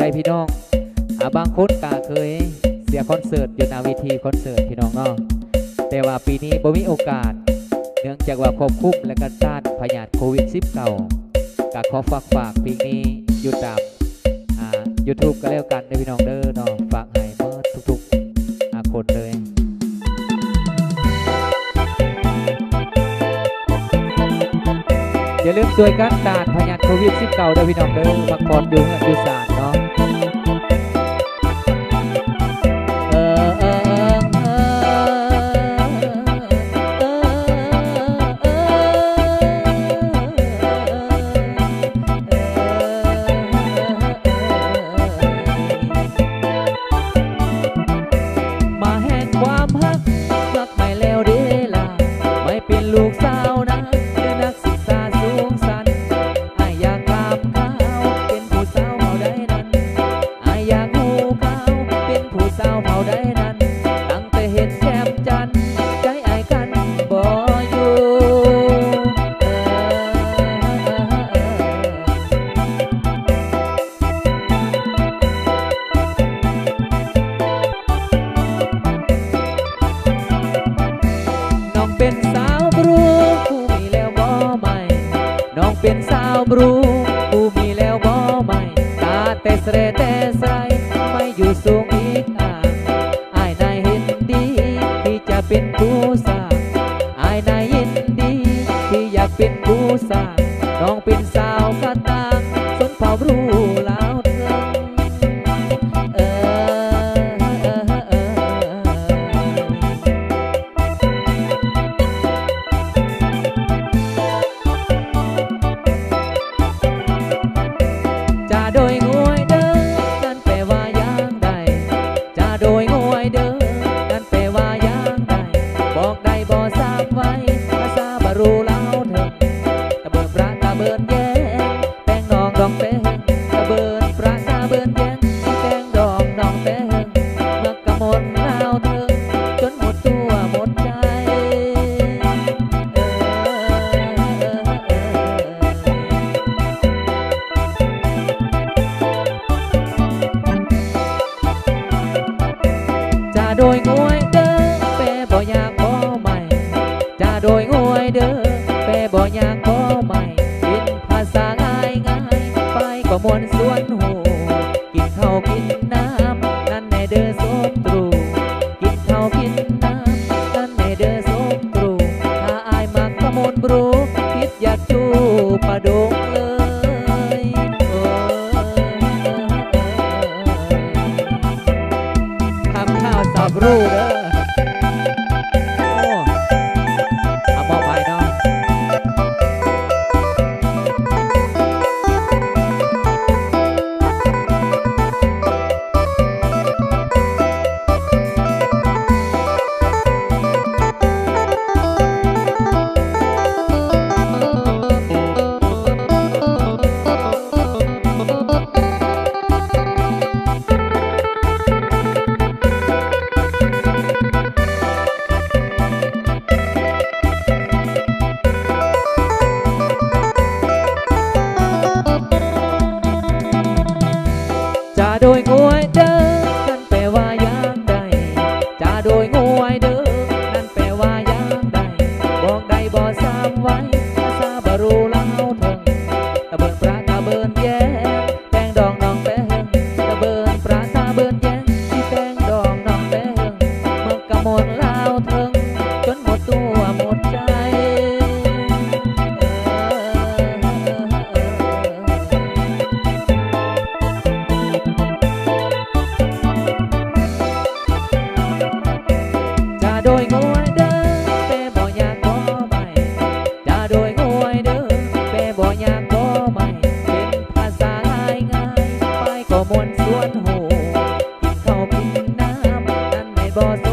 ใจพี่น้องอาบางคนก็เคยเสียคอนเสิร์ตอยู่หนาเวทีคอนเสิร์ตพี่น้องเนาะแต่ว่าปีนี้บ่มีโอกาส เนื่องจากว่าควบคุมและก็ต้านพยาธิโควิด -19 ก็ขอฝากฝากปีนี้อยู่ตามอ่า YouTube ก็แล้วกันเด้พี่น้องเด้อเนาะฝากให้เมื่อทุกๆอาคนเลยอย่าลืมช่วยกันต้านพยาธิโควิด -19 เด้อพี่น้องเด้อพักผ่อนอยู่เฮือนอยู่ศาลเนาะ เป็นสาวบรู โดยงวยเด้อแปบ่อยากบ่ใหม่จะโดยงวยเด้อแปบ่อยากบ่ใหม่เป็นภาษาง่ายง่ายไปก็มวน ข้ จะ voz